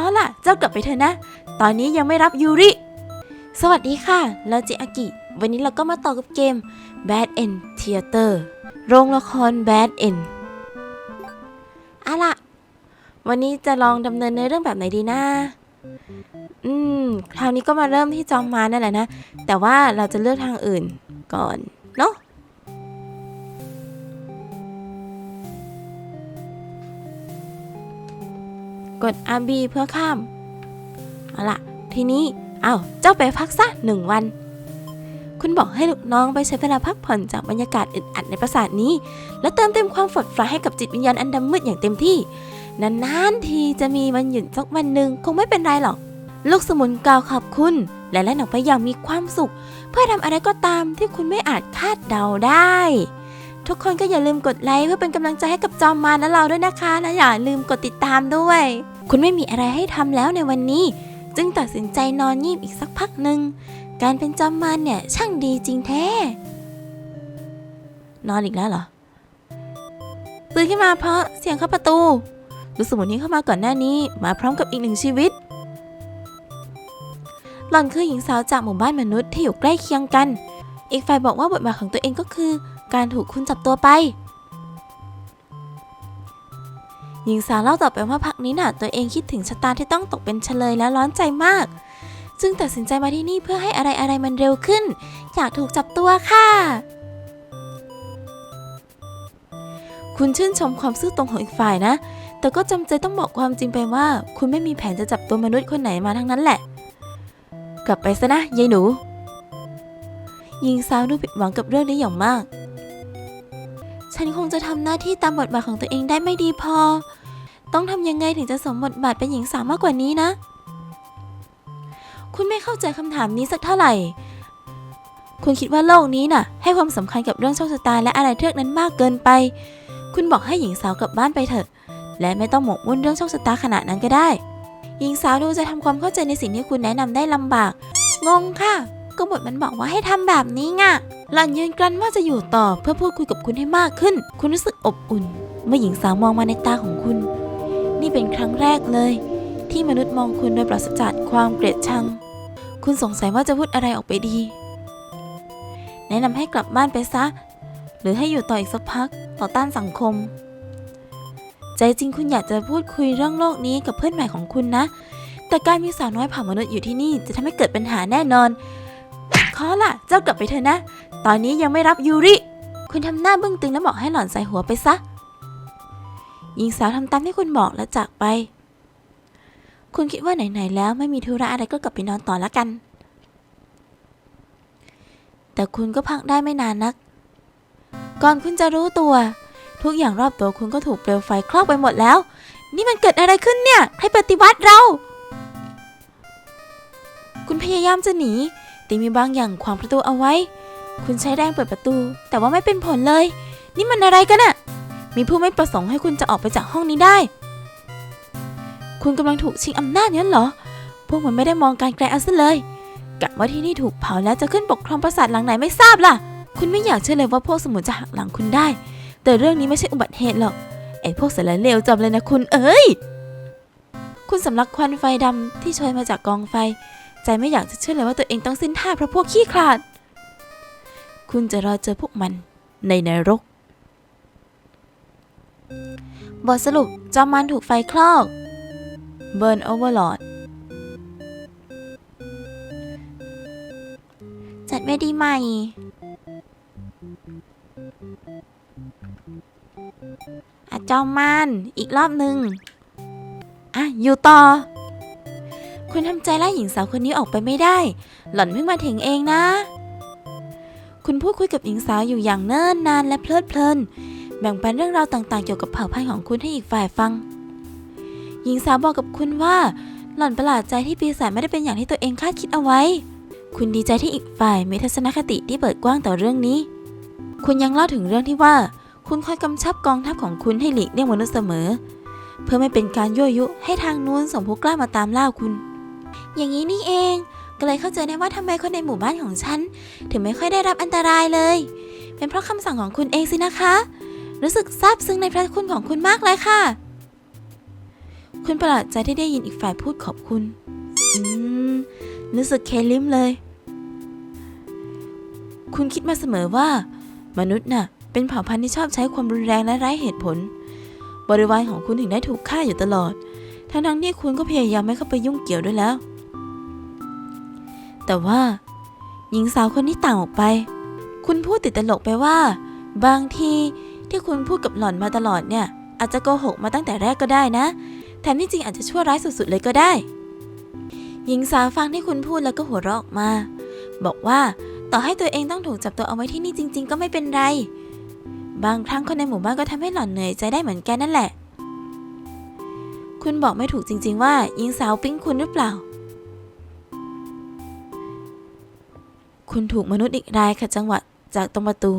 อล่ะ เจ้ากลับไปเถอะนะ ตอนนี้ยังไม่รับยูริ สวัสดีค่ะ เราจิอากิ วันนี้เราก็มาต่อกับเกม Bad End Theater โรงละคร Bad End อะล่ะ วันนี้จะลองดำเนินในเรื่องแบบไหนดีนะ อืม คราวนี้ก็มาเริ่มที่จอมมารนั่นแหละนะ แต่ว่าเราจะเลือกทางอื่นก่อน เนาะ กด RB เพื่อข้าม เอาล่ะทีนี้ เอาเจ้าไปพักซะหนึ่งวัน คุณบอกให้ลูกน้องไปใช้เวลาพักผ่อนจากบรรยากาศอึดอัดในปราสาทนี้ และเติมเต็มความฝดฟ้าให้กับจิตวิญญาณอันดำมืดอย่างเต็มที่ นานๆทีจะมีวันหยุดสักวันหนึ่งคงไม่เป็นไรหรอก ลูกสมุนกล่าวขอบคุณ และแล่นออกไปอย่างมีความสุข เพื่อทำอะไรก็ตามที่คุณไม่อาจคาดเดาได้ ทุกคนก็อย่าลืมกดไลค์เพื่อเป็นกำลังใจให้กับจอมมารและเราด้วยนะคะ และอย่าลืมกดติดตามด้วย คุณไม่มีอะไรให้ทำแล้วในวันนี้ จึงตัดสินใจนอนงีบอีกสักพักหนึ่ง การเป็นจอมมารเนี่ยช่างดีจริงแท้ นอนอีกแล้วเหรอตื่นขึ้นมาเพราะเสียงเข้าประตูลูกสมุนที่เข้ามาก่อนหน้านี้ มาพร้อมกับอีกหนึ่งชีวิต หล่อนคือหญิงสาวจากหมู่บ้านมนุษย์ที่อยู่ใกล้เคียงกัน อีกฝ่ายบอกว่าบทบาทของตัวเองก็คือ การถูกคุณจับตัวไป หญิงสาวเล่าต่อไปว่าพักนี้น่ะตัวเองคิดถึงชะตาที่ต้องตกเป็นเฉลยและร้อนใจมาก จึงตัดสินใจมาที่นี่เพื่อให้อะไรอะไรๆมันเร็วขึ้น อยากถูกจับตัวค่ะ คุณชื่นชมความซื่อตรงของอีกฝ่ายนะ แต่ก็จำใจต้องบอกความจริงไปว่า คุณไม่มีแผนจะจับตัวมนุษย์คนไหนมาทั้งนั้นแหละ กลับไปซะนะยายหนูหญิงสาวดูผิดหวังกับเรื่องนี้อย่างมาก ฉันคงจะทำหน้าที่ตามบทบาทของตัวเองได้ไม่ดีพอ ต้องทำยังไงถึงจะสมบทบาทเป็นหญิงสาวมากกว่านี้นะ คุณไม่เข้าใจคำถามนี้สักเท่าไหร่ คุณคิดว่าโลกนี้น่ะ ให้ความสำคัญกับเรื่องโชคชะตาและอะไรเทือกนั้นมากเกินไป คุณบอกให้หญิงสาวกลับบ้านไปเถอะ และไม่ต้องหมกมุ่นเรื่องโชคชะตาขนาดนั้นก็ได้ หญิงสาวดูจะทำความเข้าใจในสิ่งที่คุณแนะนำได้ลำบาก งงค่ะ ก็บทมันบอกว่าให้ทำแบบนี้ไงหล่อนยืนกลั้นว่าจะอยู่ต่อเพื่อพูดคุยกับคุณให้มากขึ้น คุณรู้สึกอบอุ่น เมื่อหญิงสาวมองมาในตาของคุณ นี่เป็นครั้งแรกเลย ที่มนุษย์มองคุณโดยปราศจากความเกลียดชัง คุณสงสัยว่าจะพูดอะไรออกไปดี แนะนำให้กลับบ้านไปซะ หรือให้อยู่ต่ออีกสักพักต่อต้านสังคม ใจจริงคุณอยากจะพูดคุยเรื่องโลกนี้กับเพื่อนใหม่ของคุณนะแต่การมีสาวน้อยผ่ามนุษย์อยู่ที่นี่จะทำให้เกิดปัญหาแน่นอน ขอล่ะ เจ้ากลับไปเถอะนะ ตอนนี้ยังไม่รับยูริ คุณทำหน้าบึ้งตึงแล้วบอกให้หล่อนใส่หัวไปซะ หญิงสาวทำตามที่คุณบอกแล้วจากไป คุณคิดว่าไหนๆแล้วไม่มีธุระอะไรก็กลับไปนอนต่อละกัน แต่คุณก็พักได้ไม่นานนัก ก่อนคุณจะรู้ตัว ทุกอย่างรอบตัวคุณก็ถูกเปลวไฟครอบไปหมดแล้ว นี่มันเกิดอะไรขึ้นเนี่ยใครปฏิวัติเรา คุณพยายามจะหนี ต่มีบางอย่างขวางประตูเอาไว้ คุณใช้แรงเปิดประตู แต่ว่าไม่เป็นผลเลย นี่มันอะไรกันอะมีผู้ไม่ประสงค์ให้คุณจะออกไปจากห้องนี้ได้ คุณกำลังถูกชิงอำนาจงั้นเหรอ พวกมันไม่ได้มองการไกลเอาซะเลยกะว่าที่นี่ถูกเผาแล้วจะขึ้นปกครองปราสาทหลังไหนไม่ทราบล่ะ คุณไม่อยากเชื่อเลยว่าพวกสมุนจะหักหลังคุณได้ แต่เรื่องนี้ไม่ใช่อุบัติเหตุหรอก ไอ้พวกสารเลวจำเลยนะคุณเอ้ย คุณสำลักควันไฟดำที่โชยมาจากกองไฟ ใจไม่อยากจะเชื่อเลยว่าตัวเองต้องสิ้นท่าเพราะพวกขี้ขลาด คุณจะรอเจอพวกมันในนรก บทสรุปจอมมันถูกไฟคลอกเบิร์นโอเวอร์ลอดจัดเวทีใหม่อะจอมมันอีกรอบหนึ่งอะ อยู่ต่อ คุณทำใจไล่หญิงสาวคนนี้ออกไปไม่ได้ หล่อนเพิ่งมาถึงเองนะ คุณพูดคุยกับหญิงสาวอยู่อย่างเนิ่นนานและเพลิดเพลิน แบ่งปันเรื่องราวต่างๆ เกี่ยวกับเผ่าพันธุ์ของคุณให้อีกฝ่ายฟัง หญิงสาวบอกกับคุณว่า หล่อนประหลาดใจที่ปีศาจไม่ได้เป็นอย่างที่ตัวเองคาดคิดเอาไว้ คุณดีใจที่อีกฝ่ายมีทัศนคติที่เปิดกว้างต่อเรื่องนี้ คุณยังเล่าถึงเรื่องที่ว่า คุณคอยกำชับกองทัพของคุณให้หลีกเลี่ยงมนุษย์เสมอเพื่อไม่เป็นการยั่วยุให้ทางนู้นส่งผู้กล้ามาตามล่าคุณ อย่างนี้นี่เอง ก็เลยเข้าใจได้ว่าทำไมคนในหมู่บ้านของฉัน ถึงไม่ค่อยได้รับอันตรายเลย เป็นเพราะคำสั่งของคุณเองสินะคะ รู้สึกซาบซึ้งในพระคุณของคุณมากเลยค่ะ คุณประหลาดใจที่ได้ยินอีกฝ่ายพูดขอบคุณ อืม รู้สึกเคลิ้มเลย คุณคิดมาเสมอว่า มนุษย์น่ะ เป็นเผ่าพันธุ์ที่ชอบใช้ความรุนแรงและไร้เหตุผล บริวารของคุณถึงได้ถูกฆ่าอยู่ตลอดทั้งทั้งๆที่คุณก็พยายามไม่เข้าไปยุ่งเกี่ยวด้วยแล้ว แต่ว่า หญิงสาวคนนี้ต่างออกไป คุณพูดติดตลกไปว่า บางทีที่คุณพูดกับหล่อนมาตลอดเนี่ย อาจจะโกหกมาตั้งแต่แรกก็ได้นะ แถมที่จริงอาจจะชั่วร้ายสุดๆเลยก็ได้ หญิงสาวฟังที่คุณพูดแล้วก็หัวเราะออกมา บอกว่าต่อให้ตัวเองต้องถูกจับตัวเอาไว้ที่นี่จริง ๆ ก็ไม่เป็นไร บางครั้งคนในหมู่บ้านก็ทำให้หล่อนเหนื่อยใจได้เหมือนแกนนั่นแหละ คุณบอกไม่ถูกจริง ๆ ว่าหญิงสาวปิ๊งคุณหรือเปล่า คุณถูกมนุษย์อีกรายขัดจังหวะจากตรงประตู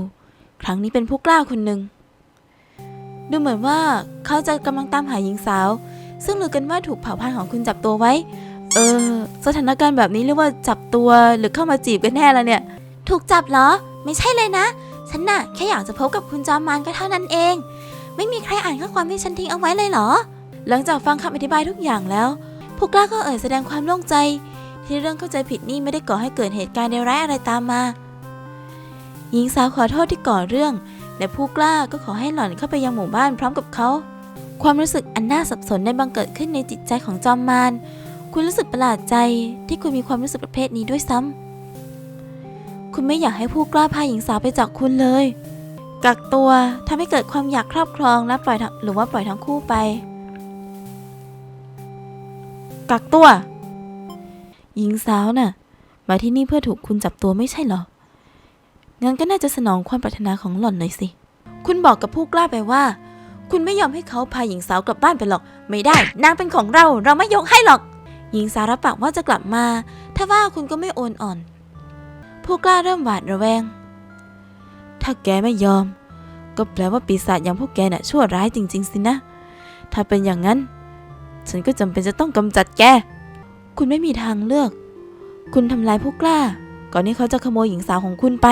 ครั้งนี้เป็นผู้กล้าคนหนึ่ง ดูเหมือนว่าเขาจะกำลังตามหาหญิงสาว ซึ่งลือกันว่าถูกเผ่าพันธุ์ของคุณจับตัวไว้ เออ สถานการณ์แบบนี้เรียกว่าจับตัวหรือเข้ามาจีบกันแน่แล้วเนี่ย ถูกจับเหรอ ไม่ใช่เลยนะ ฉันน่ะแค่อยากจะพบกับคุณจอมมารก็เท่านั้นเอง ไม่มีใครอ่านข้อความที่ฉันทิ้งเอาไว้เลยเหรอ หลังจากฟังคำอธิบายทุกอย่างแล้ว ผู้กล้าก็เอ่ยแสดงความโล่งใจ ที่เรื่องเข้าใจผิดนี่ไม่ได้ก่อให้เกิดเหตุการณ์ใดร้ายอะไรตามมา หญิงสาวขอโทษที่ก่อเรื่อง และผู้กล้าก็ขอให้หล่อนเข้าไปยังหมู่บ้านพร้อมกับเขา ความรู้สึกอันน่าสับสนได้บังเกิดขึ้นในจิตใจของจอมมารคุณรู้สึกประหลาดใจที่คุณมีความรู้สึกประเภทนี้ด้วยซ้ำคุณไม่อยากให้ผู้กล้าพาหญิงสาวไปจากคุณเลย กักตัวทำให้เกิดความอยากครอบครองและปล่อยหรือว่าปล่อยทั้งคู่ไป กักตัว หญิงสาวน่ะ มาที่นี่เพื่อถูกคุณจับตัวไม่ใช่เหรอ งั้นก็น่าจะสนองความปรารถนาของหล่อนหน่อยสิ คุณบอกกับผู้กล้าไปว่า คุณไม่ยอมให้เขาพาหญิงสาวกลับบ้านไปหรอก ไม่ได้ นางเป็นของเรา เราไม่ยกให้หรอก หญิงสาวรับปากว่าจะกลับมา ถ้าว่าคุณก็ไม่โอนอ่อน ผู้กล้าเริ่มหวาดระแวง ถ้าแกไม่ยอม ก็แปลว่าปีศาจอย่างพวกแกน่ะชั่วร้ายจริง ๆ สินะ ถ้าเป็นอย่างนั้น ฉันก็จำเป็นจะต้องกำจัดแก คุณไม่มีทางเลือก คุณทำลายผู้กล้า ก่อนที่เขาจะขโมยหญิงสาวของคุณไป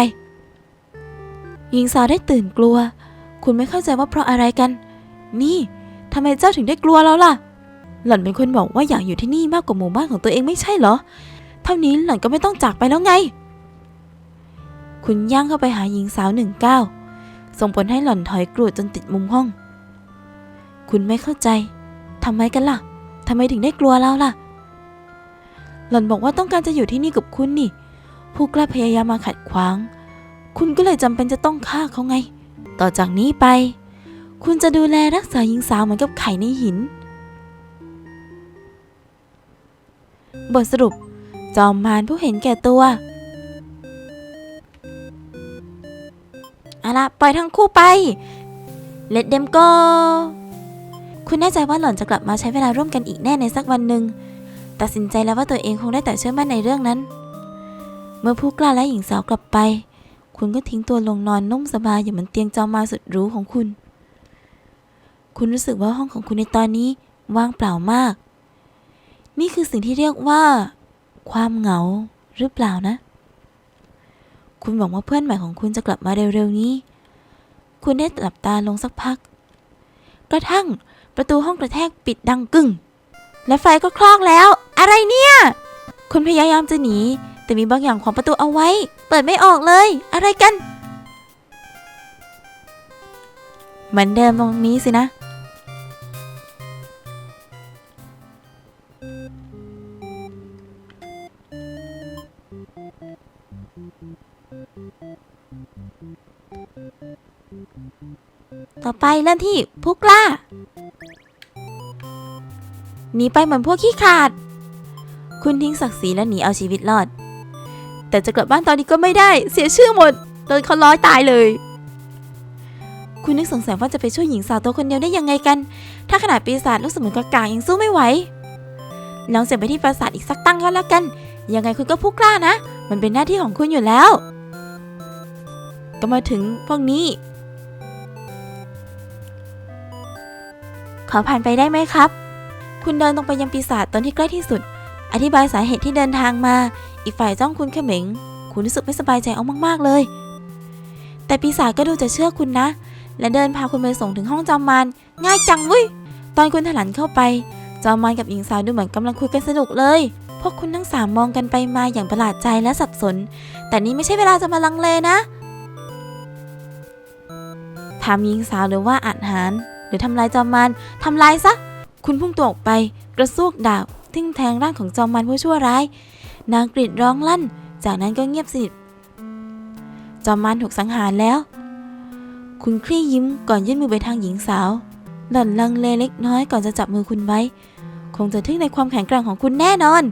หญิงสาวได้ตื่นกลัว คุณไม่เข้าใจว่าเพราะอะไรกัน นี่ทำไมเจ้าถึงได้กลัวแล้วล่ะ หล่อนเป็นคนบอกว่าอยากอยู่ที่นี่มากกว่าหมู่บ้านของตัวเองไม่ใช่เหรอ เท่านี้หล่อนก็ไม่ต้องจากไปแล้วไง คุณย่างเข้าไปหาหญิงสาวหนึ่งก้าวส่งผลให้หล่อนถอยกรูดจนติดมุมห้อง คุณไม่เข้าใจทำไมกันล่ะทำไมถึงได้กลัวเราล่ะ หล่อนบอกว่าต้องการจะอยู่ที่นี่กับคุณนี่ ผู้กล้าพยายามมาขัดขวาง คุณก็เลยจำเป็นจะต้องฆ่าเขาไง ต่อจากนี้ไป คุณจะดูแลรักษาหญิงสาวเหมือนกับไข่ในหิน บทสรุป จอมมารผู้เห็นแก่ตัวเอาละปล่อยทั้งคู่ไป เลดเดมโก คุณแน่ใจว่าหล่อนจะกลับมาใช้เวลาร่วมกันอีกแน่ในสักวันหนึ่ง ตัดสินใจแล้วว่าตัวเองคงได้แต่เชื่อมั่นในเรื่องนั้น เมื่อผู้กล้าและหญิงสาวกลับไป คุณก็ทิ้งตัวลงนอนนุ่มสบายอยู่บนเตียงจอมาสุดหรูของคุณ คุณรู้สึกว่าห้องของคุณในตอนนี้ว่างเปล่ามาก นี่คือสิ่งที่เรียกว่า ความเหงาหรือเปล่านะ คุณหวังว่าเพื่อนใหม่ของคุณจะกลับมาเร็วๆนี้ คุณได้หลับตาลงสักพัก กระทั่งประตูห้องกระแทกปิดดังกึ่งและไฟก็คลอกแล้ว อะไรเนี่ย คุณพยายามจะหนี แต่มีบางอย่างขวางประตูเอาไว้ เปิดไม่ออกเลย อะไรกัน เหมือนเดิมตรงนี้สินะ ต่อไปเริ่มที่ผู้กล้าหนีไปเหมือนพวกขี้ขาด คุณทิ้งศักดิ์ศรีและหนีเอาชีวิตรอด แต่จะกลับบ้านตอนนี้ก็ไม่ได้ เสียชื่อหมดโดนเขาล้อยตายเลย คุณนึกสงสัยว่าจะไปช่วยหญิงสาวตัวคนเดียวได้ยังไงกัน ถ้าขนาดปีศาจลูกสมุนกากางยังสู้ไม่ไหวลองเสียบไปที่ปราสาทอีกสักตั้งก็แล้วกัน ยังไงคุณก็ผู้กล้านะ มันเป็นหน้าที่ของคุณอยู่แล้ว ก็มาถึงพวกนี้ ขอผ่านไปได้ไหมครับ คุณเดินตรงไปยังปีศาจตอนที่ใกล้ที่สุด อธิบายสาเหตุที่เดินทางมา อีกฝ่ายจ้องคุณเขม็ง คุณรู้สึกไม่สบายใจเอามากๆเลย แต่ปีศาจก็ดูจะเชื่อคุณนะ และเดินพาคุณไปส่งถึงห้องจำมานง่ายจังเว้ยตอนคุณถลันเข้าไป จอมมานกับหญิงสาวดูเหมือนกำลังคุยกันสนุกเลยพวกคุณทั้งสามมองกันไปมาอย่างประหลาดใจและสับสน แต่นี่ไม่ใช่เวลาจะมาลังเลนะ ถามหญิงสาวหรือว่าอาหาร หรือทำลายจอมมานทำลายซะ คุณพุ่งตัวออกไป กระซวกดาบ ทิ่งแทงร่างของจอมมานผู้ชั่วร้าย นางกรีดร้องลั่น จากนั้นก็เงียบสนิทจอมมานถูกสังหารแล้ว คุณคลี่ยิ้มก่อนยื่นมือไปทางหญิงสาว หล่อนลังเลเล็กน้อยก่อนจะจับมือคุณไว้ คงจะทึ่งในความแข็งแกร่งของคุณแน่นอน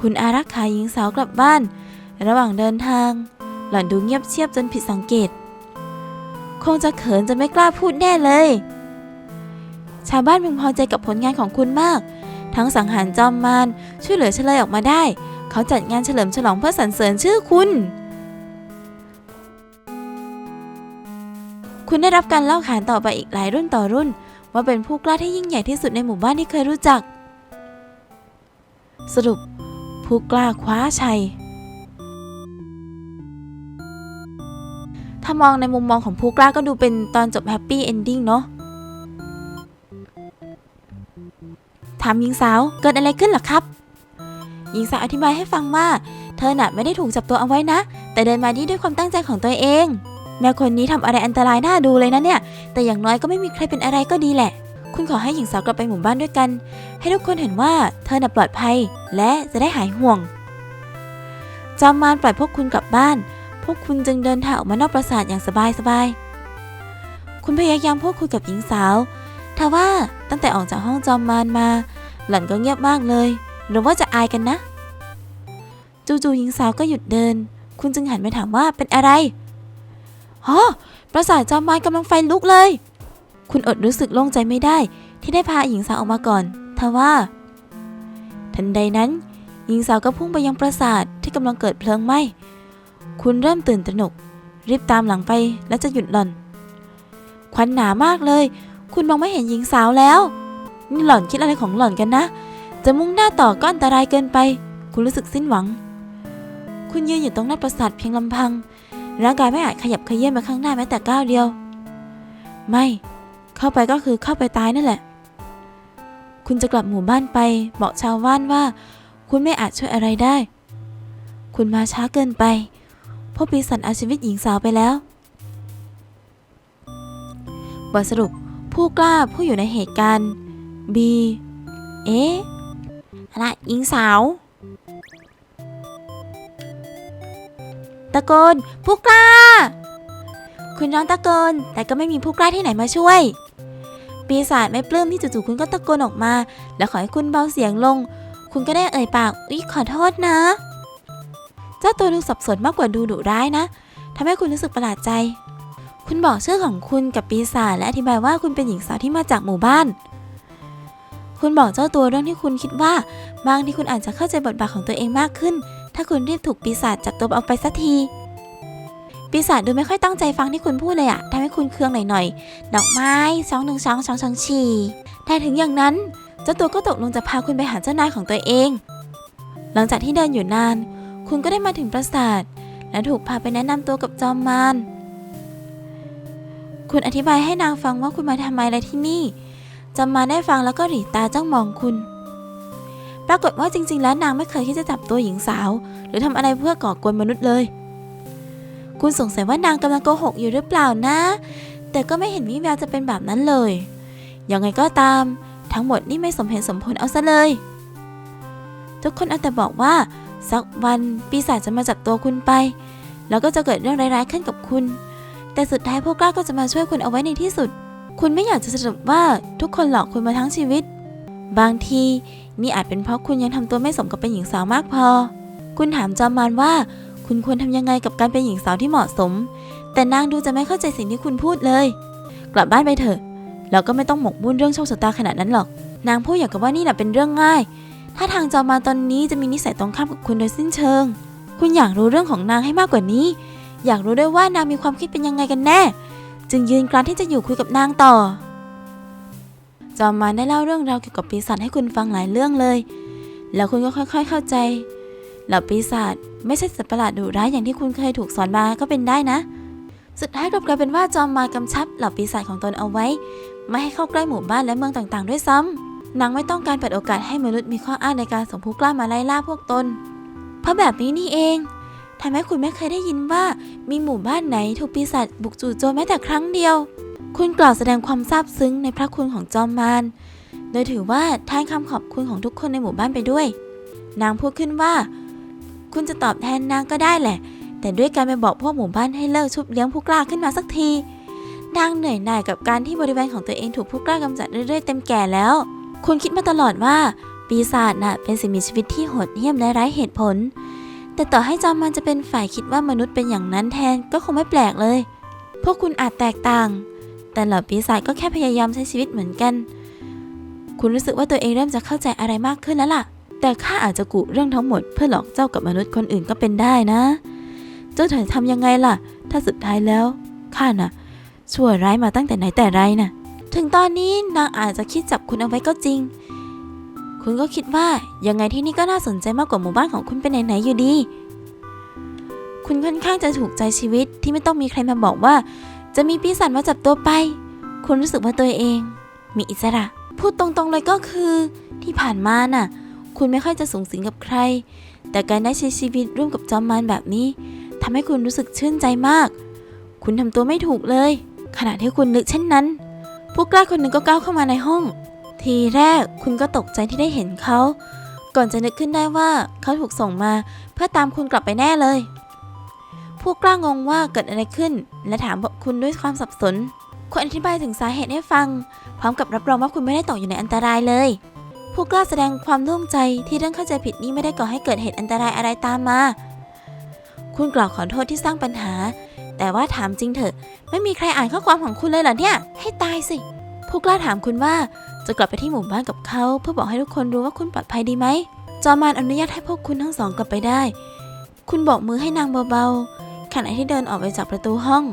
คุณอารักขาหญิงสาวกลับบ้าน ระหว่างเดินทาง หล่อนดูเงียบเชียบจนผิดสังเกต คงจะเขินจนไม่กล้าพูดแน่เลย ชาวบ้านพึงพอใจกับผลงานของคุณมาก ทั้งสังหารจอมมารช่วยเหลือเฉลยออกมาได้ เขาจัดงานเฉลิมฉลองเพื่อสรรเสริญชื่อคุณ คุณได้รับการเล่าขานต่อไปอีกหลายรุ่นต่อรุ่น ว่าเป็นผู้กล้าที่ยิ่งใหญ่ที่สุดในหมู่บ้านที่เคยรู้จัก สรุป ผู้กล้าคว้าชัยถ้ามองในมุมมองของผู้กล้าก็ดูเป็นตอนจบแฮปปี้เอนดิ้งเนาะ ถามหญิงสาวเกิดอะไรขึ้นหรอครับ หญิงสาวอธิบายให้ฟังว่า เธอน่ะไม่ได้ถูกจับตัวเอาไว้นะ แต่เดินมานี่ด้วยความตั้งใจของตัวเอง แม่คนนี้ทำอะไรอันตรายน่าดูเลยนะเนี่ย แต่อย่างน้อยก็ไม่มีใครเป็นอะไรก็ดีแหละ คุณขอให้หญิงสาวกลับไปหมู่บ้านด้วยกัน ให้ทุกคนเห็นว่าเธอน่ะปลอดภัย และจะได้หายห่วง จอมมารปล่อยพวกคุณกลับบ้าน พวกคุณจึงเดินทางออกมานอกปราสาทอย่างสบายสบายๆคุณพยายามพูดคุยกับหญิงสาวทว่าตั้งแต่ออกจากห้องจอมมารมา หล่อนก็เงียบมากเลยหรือว่าจะอายกันนะ จู่ๆหญิงสาวก็หยุดเดิน คุณจึงหันไปถามว่าเป็นอะไรฮอปราสาทจอมมารกำลังไฟลุกเลย คุณอดรู้สึกโล่งใจไม่ได้ ที่ได้พาหญิงสาวออกมาก่อนทว่า ทันใดนั้น หญิงสาวก็พุ่งไปยังปราสาทที่กำลังเกิดเพลิงไหม้ คุณเริ่มตื่นตระหนก รีบตามหลังไปและจะหยุดหล่อน ควันหนามากเลย คุณมองไม่เห็นหญิงสาวแล้ว นี่หล่อนคิดอะไรของหล่อนกันนะ จะมุ่งหน้าต่อก็อันตรายเกินไป คุณรู้สึกสิ้นหวัง คุณยืนอยู่ตรงหน้าปราสาทเพียงลำพัง ร่างกายไม่อาจขยับเขยื้อนไปข้างหน้าแม้แต่ก้าวเดียว ไม่ เข้าไปก็คือเข้าไปตายนั่นแหละ คุณจะกลับหมู่บ้านไปบอกชาวบ้านว่า คุณไม่อาจช่วยอะไรได้ คุณมาช้าเกินไปเพราะปีศาจอาชีวิตหญิงสาวไปแล้วบทสรุปผู้กล้าผู้อยู่ในเหตุการณ์ B เอ๊ะอะไรหญิงสาว ตะโกนผู้กล้า คุณร้องตะโกน แต่ก็ไม่มีผู้กล้าที่ไหนมาช่วย ปีศาจไม่ปลื้มที่จู่ๆคุณก็ตะโกนออกมา และขอให้คุณเบาเสียงลง คุณก็ได้เอ่ยปาก อุ๊ยขอโทษนะ เจ้าตัวดูสับสนมากกว่าดูดุร้ายนะทำให้คุณรู้สึกประหลาดใจ คุณบอกชื่อของคุณกับปีศาจและอธิบายว่าคุณเป็นหญิงสาวที่มาจากหมู่บ้าน คุณบอกเจ้าตัวเรื่องที่คุณคิดว่าบางที่คุณอาจจะเข้าใจบทบาทของตัวเองมากขึ้น ถ้าคุณรีบถูกปีศาจจับตัวเอาไปสักที ปีศาจดูไม่ค่อยตั้งใจฟังที่คุณพูดเลยอะทำให้คุณเครืองหน่อยๆ ดอกไม้สองหนึ่งสองสองสองฉี่แต่ถึงอย่างนั้น เจ้าตัวก็ตกลงจะพาคุณไปหาเจ้านายของตัวเอง หลังจากที่เดินอยู่นาน คุณก็ได้มาถึงปราสาท และถูกพาไปแนะนำตัวกับจอมมารคุณอธิบายให้นางฟังว่าคุณมาทำอะไรที่นี่ จอมาได้ฟังแล้วก็หลีตาจ้องมองคุณ ปรากฏว่าจริง ๆ แล้วนางไม่เคยที่จะจับตัวหญิงสาว หรือทำอะไรเพื่อก่อกวนมนุษย์เลย คุณสงสัยว่านางกำลังโกหกอยู่หรือเปล่านะ แต่ก็ไม่เห็นวิแววจะเป็นแบบนั้นเลยยังไงก็ตาม ทั้งหมดนี่ไม่สมเหตุสมผลเอาซะเลย ทุกคนเอาแต่บอกว่า สักวันปีศาจจะมาจับตัวคุณไป แล้วก็จะเกิดเรื่องร้ายๆขึ้นกับคุณ แต่สุดท้ายพวกกล้าก็จะมาช่วยคุณเอาไว้ในที่สุด คุณไม่อยากจะสรุปว่าทุกคนหลอกคุณมาทั้งชีวิต บางทีนี่อาจเป็นเพราะคุณยังทำตัวไม่สมกับเป็นหญิงสาวมากพอ คุณถามจอมมารว่า คุณควรทำยังไงกับการเป็นหญิงสาวที่เหมาะสม แต่นางดูจะไม่เข้าใจสิ่งที่คุณพูดเลย กลับบ้านไปเถอะ แล้วก็ไม่ต้องหมกมุ่นเรื่องโชคชะตาขนาดนั้นหรอก นางพูดอย่างกับว่านี่น่ะเป็นเรื่องง่าย ถ้าทางจอมมารตอนนี้จะมีนิสัยตรงข้ามกับคุณโดยสิ้นเชิง คุณอยากรู้เรื่องของนางให้มากกว่านี้ อยากรู้ด้วยว่านางมีความคิดเป็นยังไงกันแน่ จึงยืนกรานที่จะอยู่คุยกับนางต่อ จอมมารได้เล่าเรื่องราวเกี่ยวกับปีศาจให้คุณฟังหลายเรื่องเลย แล้วคุณก็ค่อย ๆ เข้าใจเหล่าปีศาจไม่ใช่สัตว์ประหลาดดุร้ายอย่างที่คุณเคยถูกสอนมาก็เป็นได้นะ สุดท้ายกลับกลายเป็นว่าจอมมารกำชับเหล่าปีศาจของตนเอาไว้ ไม่ให้เข้าใกล้หมู่บ้านและเมืองต่างๆ ด้วยซ้ำนางไม่ต้องการเปิดโอกาสให้มนุษย์มีข้ออ้างในการส่งผู้กล้ามาไล่ล่าพวกตน เพราะแบบนี้นี่เอง ทำให้คุณไม่เคยได้ยินว่า มีหมู่บ้านไหนถูกปีศาจบุกจู่โจมแม้แต่ครั้งเดียว คุณกล่าวแสดงความซาบซึ้งในพระคุณของจอมมารโดยถือว่าทานคำขอบคุณของทุกคนในหมู่บ้านไปด้วย นางพูดขึ้นว่า คุณจะตอบแทนนางก็ได้แหละ แต่ด้วยการไปบอกพวกหมู่บ้านให้เลิกชุบเลี้ยงผู้กล้าขึ้นมาสักที นางเหนื่อยหน่ายกับการที่บริเวณของตัวเองถูกผู้กล้ากำจัดเรื่อยๆเต็มแก่แล้ว คุณคิดมาตลอดว่า ปีศาจน่ะเป็นสิ่งมีชีวิตที่โหดเหี้ยมและไร้เหตุผล แต่ต่อให้จอมมันจะเป็นฝ่ายคิดว่ามนุษย์เป็นอย่างนั้นแทนก็คงไม่แปลกเลย พวกคุณอาจแตกต่าง แต่เหล่าปีศาจก็แค่พยายามใช้ชีวิตเหมือนกัน คุณรู้สึกว่าตัวเองเริ่มจะเข้าใจอะไรมากขึ้นแล้วล่ะ แต่ข้าอาจจะกุเรื่องทั้งหมดเพื่อหลอกเจ้ากับมนุษย์คนอื่นก็เป็นได้นะ เจ้าถึงทำยังไงล่ะ ถ้าสุดท้ายแล้วข้าน่ะ ชั่วร้ายมาตั้งแต่ไหนแต่ไรน่ะ ถึงตอนนี้นางอาจจะคิดจับคุณเอาไว้ก็จริง คุณก็คิดว่ายังไงที่นี่ก็น่าสนใจมากกว่าหมู่บ้านของคุณเป็นไหนๆอยู่ดี คุณค่อนข้างจะถูกใจชีวิตที่ไม่ต้องมีใครมาบอกว่า จะมีปีศาจมาจับตัวไป คุณรู้สึกว่าตัวเอง มีอิสระ พูดตรงๆเลยก็คือ ที่ผ่านมาน่ะ คุณไม่ค่อยจะสูงสิงกับใคร แต่การได้ใช้ชีวิตร่วมกับจอมมารแบบนี้ทำให้คุณรู้สึกชื่นใจมาก คุณทำตัวไม่ถูกเลย ขณะที่คุณนึกเช่นนั้น ผู้กล้าคนหนึ่งก็ก้าวเข้ามาในห้อง ทีแรกคุณก็ตกใจที่ได้เห็นเขา ก่อนจะนึกขึ้นได้ว่าเขาถูกส่งมาเพื่อตามคุณกลับไปแน่เลย ผู้กล้างงว่าเกิดอะไรขึ้น และถามคุณด้วยความสับสน คุณอธิบายถึงสาเหตุให้ฟัง พร้อมกับรับรองว่าคุณไม่ได้ตกอยู่ในอันตรายเลย ผู้กล้าแสดงความโล่งใจที่เรื่องเข้าใจผิดนี้ไม่ได้ก่อให้เกิดเหตุอันตรายอะไรตามมา คุณกล่าวขอโทษที่สร้างปัญหา แต่ว่าถามจริงเถอะ ไม่มีใครอ่านข้อความของคุณเลยเหรอเนี่ย ให้ตายสิ ผู้กล้าถามคุณว่า จะกลับไปที่หมู่บ้านกับเขาเพื่อบอกให้ทุกคนรู้ว่าคุณปลอดภัยดีไหม จอมารอนุญาตให้พวกคุณทั้งสองกลับไปได้ คุณบอกมือให้นางเบาๆขณะที่เดินออกไปจากประตูห้อง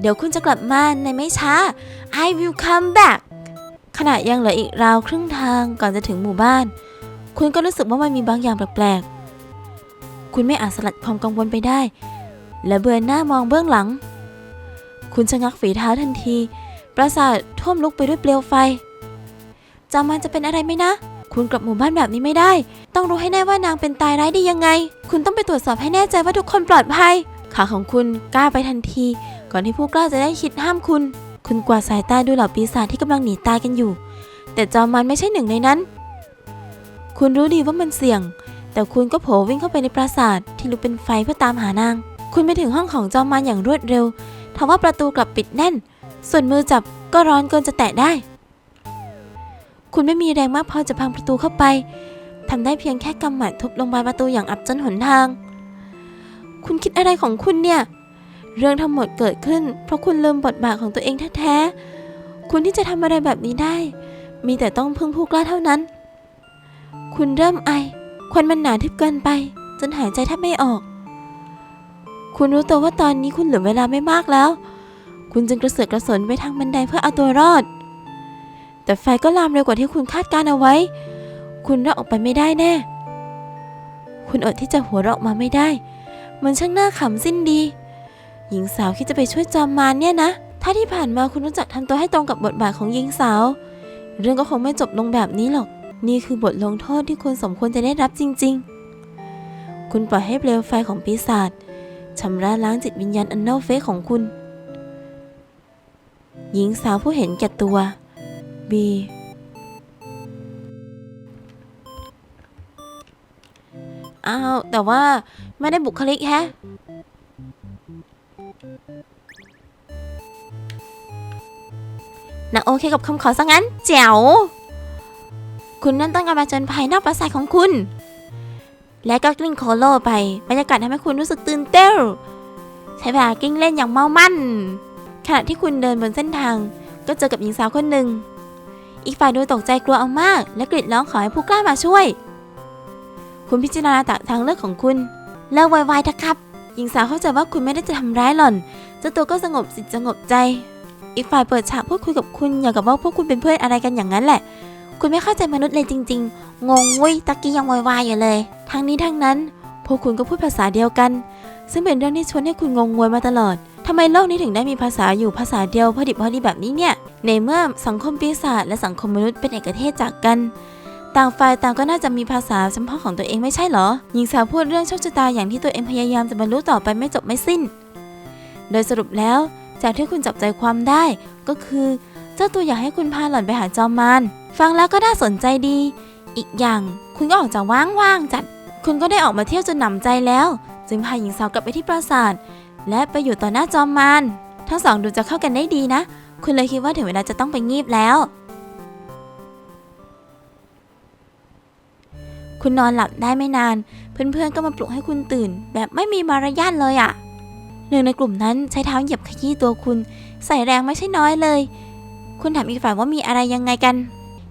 เดี๋ยวคุณจะกลับมาในไม่ช้า I will come back ขณะยังเหลืออีกราวครึ่งทางก่อนจะถึงหมู่บ้าน คุณก็รู้สึกว่ามันมีบางอย่างแปลกๆ คุณไม่อาจสลัดความกังวลไปได้ และเบือนหน้ามองเบื้องหลัง คุณชะงักฝีเท้าทันที ปราสาทท่วมลุกไปด้วยเปลวไฟจามันจะเป็นอะไรไหมนะ คุณกลับหมู่บ้านแบบนี้ไม่ได้ ต้องรู้ให้แน่ว่านางเป็นตายร้ายได้ยังไง คุณต้องไปตรวจสอบให้แน่ใจว่าทุกคนปลอดภัย ขาของคุณกล้าไปทันที ก่อนที่ผู้กล้าจะได้คิดห้ามคุณ คุณกวาดสายตาดูเหล่าปีศาจที่กำลังหนีตายกันอยู่ แต่จอมันไม่ใช่หนึ่งในนั้น คุณรู้ดีว่ามันเสี่ยง แต่คุณก็โผล่วิ่งเข้าไปในปราสาทที่ลุกเป็นไฟเพื่อตามหานาง คุณไปถึงห้องของจอมมันอย่างรวดเร็วทว่าประตูกลับปิดแน่น ส่วนมือจับก็ร้อนเกินจะแตะได้ คุณไม่มีแรงมากพอจะพังประตูเข้าไปทำได้เพียงแค่กำหมัดทุบลงบานประตูอย่างอับจนหนทาง คุณคิดอะไรของคุณเนี่ย เรื่องทั้งหมดเกิดขึ้น เพราะคุณลืมบทบาทของตัวเองแท้ๆ คุณที่จะทำอะไรแบบนี้ได้ มีแต่ต้องพึ่งผู้กล้าเท่านั้น คุณเริ่มไอ ควันมันหนาทึบเกินไป จนหายใจแทบไม่ออก คุณรู้ตัวว่าตอนนี้คุณเหลือเวลาไม่มากแล้ว คุณจึงกระเสือกกระสนไปทางบันไดเพื่อเอาตัวรอด แต่ไฟก็ลามเร็วกว่าที่คุณคาดการเอาไว้ คุณรอดออกไปไม่ได้แน่ คุณอดที่จะหัวเราะมาไม่ได้ มันช่างน่าขำสิ้นดี หญิงสาวคิดจะไปช่วยจอมมารเนี่ยนะ ถ้าที่ผ่านมาคุณรู้จักทำตัวให้ตรงกับบทบาทของหญิงสาว เรื่องก็คงไม่จบลงแบบนี้หรอก นี่คือบทลงโทษที่คุณสมควรจะได้รับจริง ๆ คุณปล่อยให้เปลวไฟของปีศาจชำระล้างจิตวิญญาณอันเน่าเฟะของคุณ หญิงสาวผู้เห็นแก่ตัวบีอ้าว แต่ว่าไม่ได้บุคลิกแฮะนาโอเคกับคำขอซะงั้น แจ๋ว คุณนั่นต้องการมาจนภายนอกปราสาทของคุณ และก็กลิ้งโคโลไป บรรยากาศทำให้คุณรู้สึกตื่นเต้น ใช้เวลากลิ้งเล่นอย่างเมามั่น ขณะที่คุณเดินบนเส้นทาง ก็เจอกับหญิงสาวคนหนึ่ง อีกฝ่ายดูตกใจกลัวเอามาก และกรีดร้องขอให้ผู้กล้ามาช่วย คุณพิจารณาตะทางเลือกของคุณ เลิกไวๆเถอะครับ หญิงสาวเข้าใจว่าคุณไม่ได้จะทำร้ายหล่อน เจ้าตัวก็สงบจิสงบใจ อีกฝ่ายเปิดฉากพูดคุยกับคุณอย่างกับว่าพวกคุณเป็นเพื่อนอะไรกันอย่างนั้นแหละ คุณไม่เข้าใจมนุษย์เลยจริง ๆ งงเว้ยตะกี้ยังวายๆอยู่เลย ทั้งนี้ทั้งนั้น พวกคุณก็พูดภาษาเดียวกัน ซึ่งเป็นเรื่องที่ชวนให้คุณงงงวยมาตลอด ทำไมโลกนี้ถึงได้มีภาษาอยู่ภาษาเดียวพอดิบพอดีแบบนี้เนี่ย ในเมื่อสังคมปีศาจและสังคมมนุษย์เป็นเอกเทศจากกัน ต่างฝ่ายต่างก็น่าจะมีภาษาเฉพาะของตัวเองไม่ใช่หรอ หญิงสาวพูดเรื่องโชคชะตาอย่างที่ตัวเองพยายามจะบรรลุต่อไปไม่จบไม่สิ้น โดยสรุปแล้ว จากที่คุณจับใจความได้ก็คือ เจ้าตัวอยากให้คุณพาหล่อนไปหาจอมมารฟังแล้วก็น่าสนใจดี อีกอย่างคุณก็ออกจากว่างๆจัด คุณก็ได้ออกมาเที่ยวจนหนำใจแล้ว จึงพาหญิงสาวกลับไปที่ปราสาท และไปอยู่ต่อหน้าจอมมารทั้งสองดูจะเข้ากันได้ดีนะ คุณเลยคิดว่าถึงเวลาจะต้องไปงีบแล้ว คุณนอนหลับได้ไม่นาน เพื่อนๆก็มาปลุกให้คุณตื่น แบบไม่มีมารยาทเลยอะ่ะ หนึ่งในกลุ่มนั้นใช้เท้าเหยียบขยี้ตัวคุณ ใส่แรงไม่ใช่น้อยเลย คุณถามอีกฝ่ายว่ามีอะไรยังไงกัน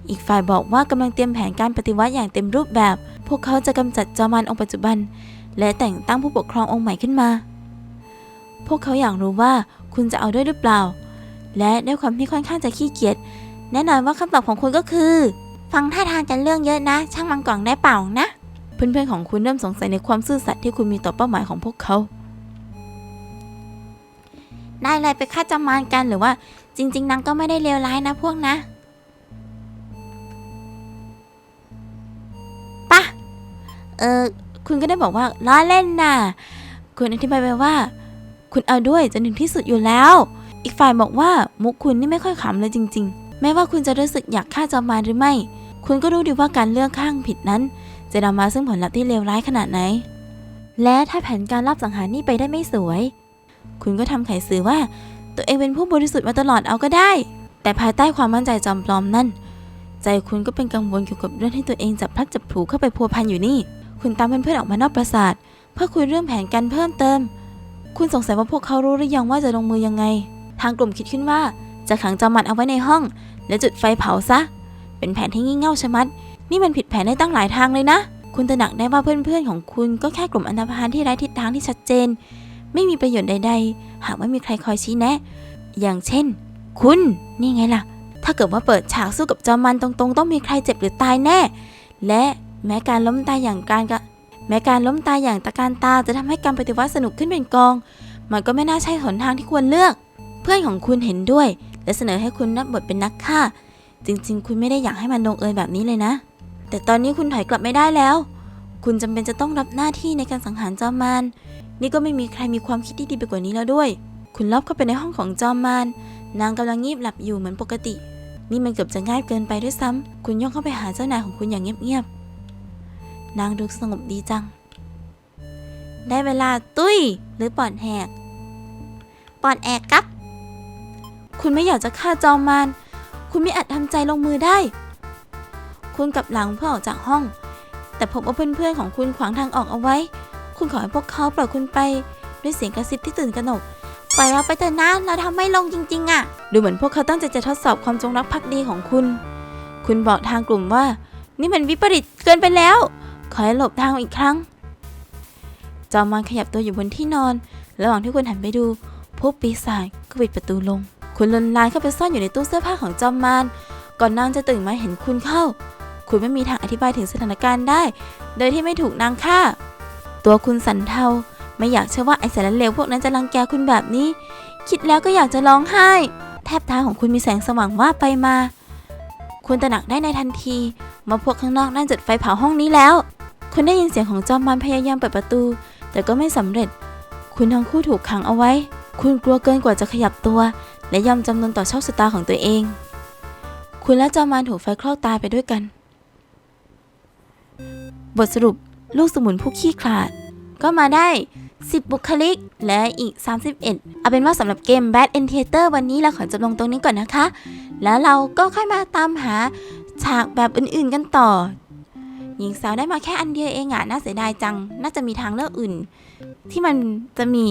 อีกฝ่ายบอกว่ากำลังเตรียมแผนการปฏิวัติอย่างเต็มรูปแบบ พวกเขาจะกำจัดจอมานองค์ปัจจุบัน และแต่งตั้งผู้ปกครององค์ใหม่ขึ้นมา พวกเขาอยากรู้ว่าคุณจะเอาด้วยหรือเปล่า และด้วยความที่ค่อนข้างจะขี้เกียจ แน่นอนว่าคำตอบของคุณก็คือ ฟังท่าทางจะเรื่องเยอะนะ ช่างมันกล่องได้เปล่านะ เพื่อนๆของคุณเริ่มสงสัยในความซื่อสัตย์ที่คุณมีต่อเป้าหมายของพวกเขาได้เลยไปฆ่าจำมานกันหรือว่า จริง ๆนางก็ไม่ได้เลวร้ายนะพวกนะปะเออคุณก็ได้บอกว่าล้อเล่นน่ะคุณอธิบายไปว่า คุณเอาด้วยจนถึงที่สุดอยู่แล้ว อีกฝ่ายบอกว่ามุกคุณนี่ไม่ค่อยขำเลยจริง ๆ แม้ว่าคุณจะรู้สึกอยากฆ่าจอมมารหรือไม่ คุณก็รู้ดีว่าการเลือกข้างผิดนั้น จะนำมาซึ่งผลลัพธ์ที่เลวร้ายขนาดไหน และถ้าแผนการลอบสังหารนี่ไปได้ไม่สวย คุณก็ทำไขสื่อว่า ตัวเองเป็นผู้บริสุทธิ์มาตลอดเอาก็ได้ แต่ภายใต้ความมั่นใจจอมปลอมนั่น ใจคุณก็เป็นกังวลเกี่ยวกับเรื่องที่ตัวเองจับพลัดจับผลูเข้าไปพัวพันอยู่นี่ คุณตามเพื่อนๆออกมานอกปราสาทเพื่อคุยเรื่องแผนการเพิ่มเติม คุณสงสัยว่าพวกเขารู้หรือยังว่าจะลงมือยังไง ทางกลุ่มคิดขึ้นว่า จะขังจอมมันเอาไว้ในห้อง และจุดไฟเผาซะ เป็นแผนที่งี่เง่าชะมัด นี่มันผิดแผนได้ตั้งหลายทางเลยนะ คุณตระหนักได้ว่าเพื่อนๆของคุณก็แค่กลุ่มอันธพาลที่ไร้ทิศทางที่ชัดเจน ไม่มีประโยชน์ใด ๆ หากไม่มีใครคอยชี้แนะ อย่างเช่น คุณนี่ไงล่ะ ถ้าเกิดว่าเปิดฉากสู้กับจอมมันตรงๆ ต้องมีใครเจ็บหรือตายแน่ และแม้การล้มตายอย่างการกะ แม้การล้มตายอย่างตะการตาจะทำให้การปฏิวัติสนุกขึ้นเป็นกอง มันก็ไม่น่าใช่หนทางที่ควรเลือก เพื่อนของคุณเห็นด้วย และเสนอให้คุณรับบทเป็นนักฆ่า จริง ๆ คุณไม่ได้อยากให้มันลงเอยแบบนี้เลยนะ แต่ตอนนี้คุณถอยกลับไม่ได้แล้ว คุณจำเป็นจะต้องรับหน้าที่ในการสังหารจอมมารนี่ก็ไม่มีใครมีความคิดที่ดีไปกว่านี้แล้วด้วย คุณลอบเข้าไปในห้องของจอมมารนางกำลังงีบหลับอยู่เหมือนปกติ นี่มันเกือบจะง่ายเกินไปด้วยซ้ำคุณย่องเข้าไปหาเจ้านายของคุณอย่างเงียบๆ นางดูสงบดีจัง ได้เวลาตุ้ยหรือปอดแหกปอดแอกครับ คุณไม่อยากจะฆ่าจอมมารคุณไม่อาจทำใจลงมือได้ คุณกลับหลังเพื่อออกจากห้อง แต่พบว่าเพื่อนๆของคุณขวางทางออกเอาไว้ คุณขอให้พวกเขาปล่อยคุณไป ด้วยเสียงกระซิบที่ตื่นกระหนกปล่อยเราไปเถอะนะเราทำไม่ลงจริงๆอะดูเหมือนพวกเขาตั้งใจจะทดสอบความจงรักภักดีของคุณ คุณบอกทางกลุ่มว่า นี่มันวิปริตเกินไปแล้ว ขอให้หลบทางอีกครั้ง จอมมารขยับตัวอยู่บนที่นอน ระหว่างที่คุณหันไปดูพวกปีศาจก็ปิดประตูลง คุณลนลานเข้าไปซ่อนอยู่ในตู้เสื้อผ้าของจอมมาร ก่อนนางจะตื่นมาเห็นคุณเข้า คุณไม่มีทางอธิบายถึงสถานการณ์ได้ โดยที่ไม่ถูกนางฆ่า ตัวคุณสันเทาไม่อยากเชื่อว่าไอ้สารเลวพวกนั้นจะรังแกคุณแบบนี้ คิดแล้วก็อยากจะร้องไห้ แทบตาของคุณมีแสงสว่างว่าไปมา คุณตระหนักได้ในทันทีมาพวกข้างนอกนั่งจุดไฟเผาห้องนี้แล้ว คุณได้ยินเสียงของจอมมารพยายามเปิดประตู แต่ก็ไม่สำเร็จ คุณทั้งคู่ถูกขังเอาไว้ คุณกลัวเกินกว่าจะขยับตัว และยอมจำนนต่อโชคชะตาของตัวเอง คุณและจอมมารถูกไฟคลอกตายไปด้วยกัน บทสรุปลูกสมุนผู้ขี้ขลาด ก็มาได้ 10 บุคลิก และอีก 31 เอาเป็นว่าสำหรับเกม Bad e n t e a t o r วันนี้เราขอจบลงตรงนี้ก่อนนะคะ แล้วเราก็ค่อยมาตามหาฉากแบบอื่นๆกันต่อ หญิงสาวได้มาแค่อันเดียวเองอะน่าเสียดายจัง น่าจะมีทางเลือกอื่น ที่มันจะมี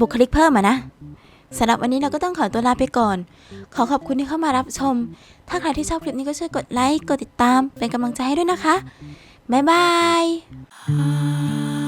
บุคลิกเพิ่มอะนะสำหรับวันนี้เราก็ต้องขอตัวลาไปก่อน ขอขอบคุณที่เข้ามารับชม ถ้าใครที่ชอบคลิปนี้ก็ช่วยกดไลค์ กดติดตาม เป็นกำลังใจให้ด้วยนะคะ บ๊ายบาย